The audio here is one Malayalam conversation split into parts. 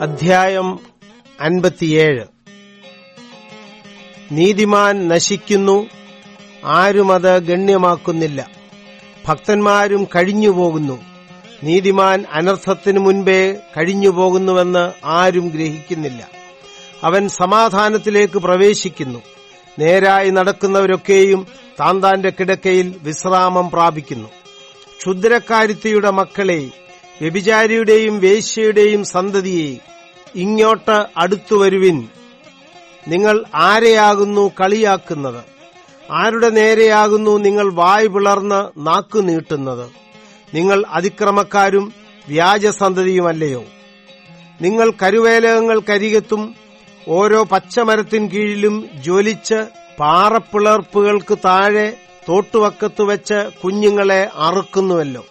അധ്യായം അൻപത്തിയേഴ്. നീതിമാൻ നശിക്കുന്നു ആരുമത് ഗണ്യമാക്കുന്നില്ല. ഭക്തന്മാരും കഴിഞ്ഞുപോകുന്നു നീതിമാൻ അനർത്ഥത്തിനു മുൻപേ കഴിഞ്ഞുപോകുന്നുവെന്ന് ആരും ഗ്രഹിക്കുന്നില്ല. അവൻ സമാധാനത്തിലേക്ക് പ്രവേശിക്കുന്നു നേരായി നടക്കുന്നവരൊക്കെയും താന്താന്റെ കിടക്കയിൽ വിശ്രാമം പ്രാപിക്കുന്നു. ക്ഷുദ്രക്കാരിത്തിയുടെ മക്കളെ വ്യഭിചാരിയുടെയും വേശ്യയുടെയും സന്തതിയെ ഇങ്ങോട്ട് അടുത്തുവരുവിൻ നിങ്ങൾ ആരെയാകുന്നു കളിയാക്കുന്നത്? ആരുടെ നേരെയാകുന്നു നിങ്ങൾ വായ് പിളർന്ന് നാക്കു നീട്ടുന്നത്? നിങ്ങൾ അതിക്രമക്കാരും വ്യാജസന്തതിയുമല്ലയോ? നിങ്ങൾ കരുവേലകങ്ങൾക്കരികത്തും ഓരോ പച്ചമരത്തിൻ കീഴിലും ജ്വലിച്ച് പാറപ്പിളർപ്പുകൾക്ക് താഴെ തോട്ടുവക്കത്തു വെച്ച് കുഞ്ഞുങ്ങളെ അറുക്കുന്നുവല്ലോ.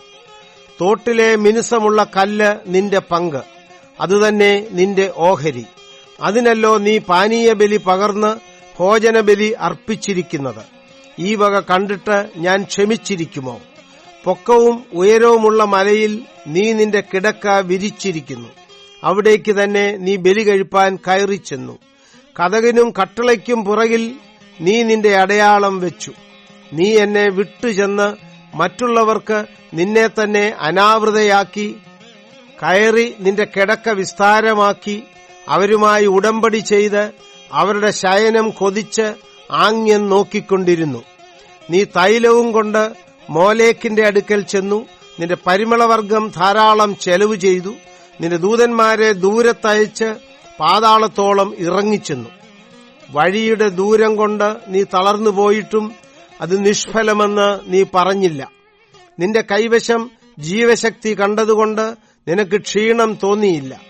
തോട്ടിലെ മിനുസമുള്ള കല്ല് നിന്റെ പങ്ക്. അതുതന്നെ നിന്റെ ഓഹരി. അതിനല്ലോ നീ പാനീയബലി പകർന്ന് ഭോജനബലി അർപ്പിച്ചിരിക്കുന്നത്. ഈ വക കണ്ടിട്ട് ഞാൻ ക്ഷമിച്ചിരിക്കുമോ? പൊക്കവും ഉയരവുമുള്ള മലയിൽ നീ നിന്റെ കിടക്ക വിരിച്ചിരിക്കുന്നു. അവിടേക്ക് തന്നെ നീ ബലി കഴിപ്പാൻ കയറി ചെന്നു. കഥകിനും കട്ടളയ്ക്കും പുറകിൽ നീ നിന്റെ അടയാളം വെച്ചു. നീ എന്നെ വിട്ടുചെന്ന് മറ്റുള്ളവർക്ക് നിന്നെ തന്നെ അനാവൃതയാക്കി കയറി നിന്റെ കിടക്ക വിസ്താരമാക്കി അവരുമായി ഉടമ്പടി ചെയ്ത് അവരുടെ ശയനം കൊതിച്ച് ആംഗ്യം നോക്കിക്കൊണ്ടിരുന്നു. നീ തൈലവും കൊണ്ട് മോലേക്കിന്റെ അടുക്കൽ ചെന്നു നിന്റെ പരിമളവർഗം ധാരാളം ചെലവ് ചെയ്തു നിന്റെ ദൂതന്മാരെ ദൂരത്തയച്ച് പാതാളത്തോളം ഇറങ്ങിച്ചെന്നു. വഴിയുടെ ദൂരം കൊണ്ട് നീ തളർന്നു പോയിട്ടും അത് നിഷ്ഫലമെന്ന് നീ പറഞ്ഞില്ല. നിന്റെ കൈവശം ജീവശക്തി കണ്ടതുകൊണ്ട് നിനക്ക് ക്ഷീണം തോന്നിയില്ല.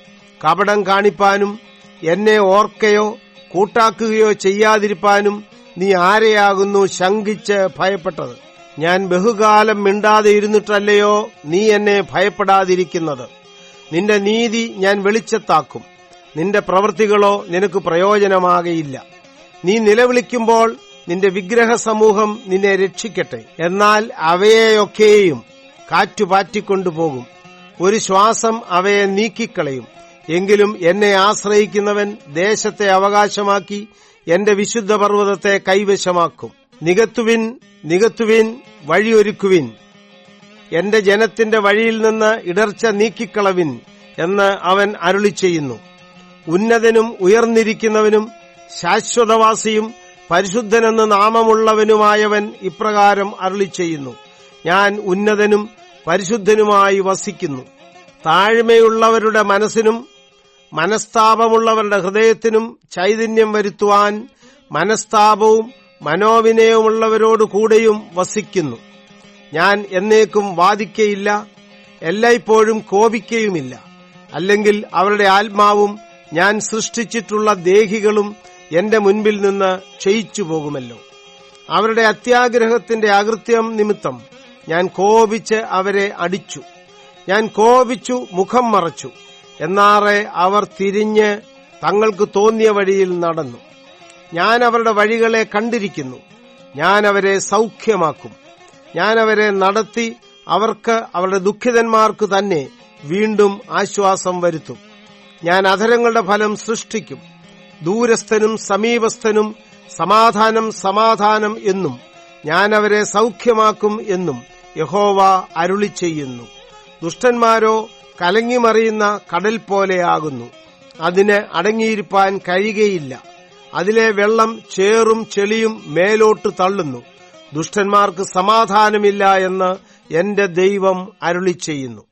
കപടം കാണിപ്പാനും എന്നെ ഓർക്കയോ കൂട്ടാക്കുകയോ ചെയ്യാതിരിപ്പാനും നീ ആരെയാകുന്നു ശങ്കിച്ച് ഭയപ്പെട്ടത്. ഞാൻ ബഹുകാലം മിണ്ടാതെ ഇരുന്നിട്ടല്ലയോ നീ എന്നെ ഭയപ്പെടാതിരിക്കുന്നത്. നിന്റെ നീതി ഞാൻ വെളിച്ചത്താക്കും. നിന്റെ പ്രവൃത്തികളോ നിനക്ക് പ്രയോജനമാകയില്ല. നീ നിലവിളിക്കുമ്പോൾ നിന്റെ വിഗ്രഹ സമൂഹം നിന്നെ രക്ഷിക്കട്ടെ. എന്നാൽ അവയെയൊക്കെയും കാറ്റുപാറ്റിക്കൊണ്ടുപോകും. ഒരു ശ്വാസം അവയെ നീക്കിക്കളയും. എങ്കിലും എന്നെ ആശ്രയിക്കുന്നവൻ ദേശത്തെ അവകാശമാക്കി എന്റെ വിശുദ്ധ പർവതത്തെ കൈവശമാക്കും. നികത്തുവിൻ നികത്തുവിൻ വഴിയൊരുക്കുവിൻ. എന്റെ ജനത്തിന്റെ വഴിയിൽ നിന്ന് ഇടർച്ച നീക്കിക്കളവിൻ എന്ന് അവൻ അരുളി ചെയ്യുന്നു ഉന്നതനും ഉയർന്നിരിക്കുന്നവനും ശാശ്വതവാസിയും പരിശുദ്ധനെന്ന് നാമമുള്ളവനുമായവൻ ഇപ്രകാരം അരുളി ചെയ്യുന്നു ഞാൻ ഉന്നതനും പരിശുദ്ധനുമായി വസിക്കുന്നു. താഴ്മയുള്ളവരുടെ മനസ്സിനും മനസ്താപമുള്ളവരുടെ ഹൃദയത്തിനും ചൈതന്യം വരുത്തുവാൻ മനസ്താപവും മനോവിനയമുള്ളവരോട് കൂടെയും വസിക്കുന്നു. ഞാൻ എന്നേക്കും വാദിക്കയില്ല എല്ലായ്പ്പോഴും കോപിക്കയുമില്ല. അല്ലെങ്കിൽ അവരുടെ ആത്മാവും ഞാൻ സൃഷ്ടിച്ചിട്ടുള്ള ദേഹികളും എന്റെ മുൻപിൽ നിന്ന് ക്ഷയിച്ചു പോകുമല്ലോ. അവരുടെ അത്യാഗ്രഹത്തിന്റെ അകൃത്യം നിമിത്തം ഞാൻ കോപിച്ച് അവരെ അടിച്ചു. ഞാൻ കോപിച്ചു മുഖം മറച്ചു. എന്നാറെ അവർ തിരിഞ്ഞ് തങ്ങൾക്ക് തോന്നിയ വഴിയിൽ നടന്നു. ഞാൻ അവരുടെ വഴികളെ കണ്ടിരിക്കുന്നു. ഞാൻ അവരെ സൗഖ്യമാക്കും. ഞാൻ അവരെ നടത്തി അവർക്ക് അവരുടെ ദുഃഖിതന്മാർക്ക് തന്നെ വീണ്ടും ആശ്വാസം വരുത്തും. ഞാൻ അധരങ്ങളുടെ ഫലം സൃഷ്ടിക്കും. ദൂരസ്ഥനും സമീപസ്ഥനും സമാധാനം സമാധാനം എന്നും ഞാൻ അവരെ സൗഖ്യമാക്കും എന്നും യഹോവ അരുളി ചെയ്യുന്നു. ദുഷ്ടന്മാരോ കലങ്ങിമറിയുന്ന കടൽ പോലെയാകുന്നു. അതിന് അടങ്ങിയിരുപ്പാൻ കഴിയുകയില്ല. അതിലെ വെള്ളം ചേറും ചെളിയും മേലോട്ട് തള്ളുന്നു. ദുഷ്ടന്മാർക്ക് സമാധാനമില്ല എന്ന് എന്റെ ദൈവം അരുളി ചെയ്യുന്നു.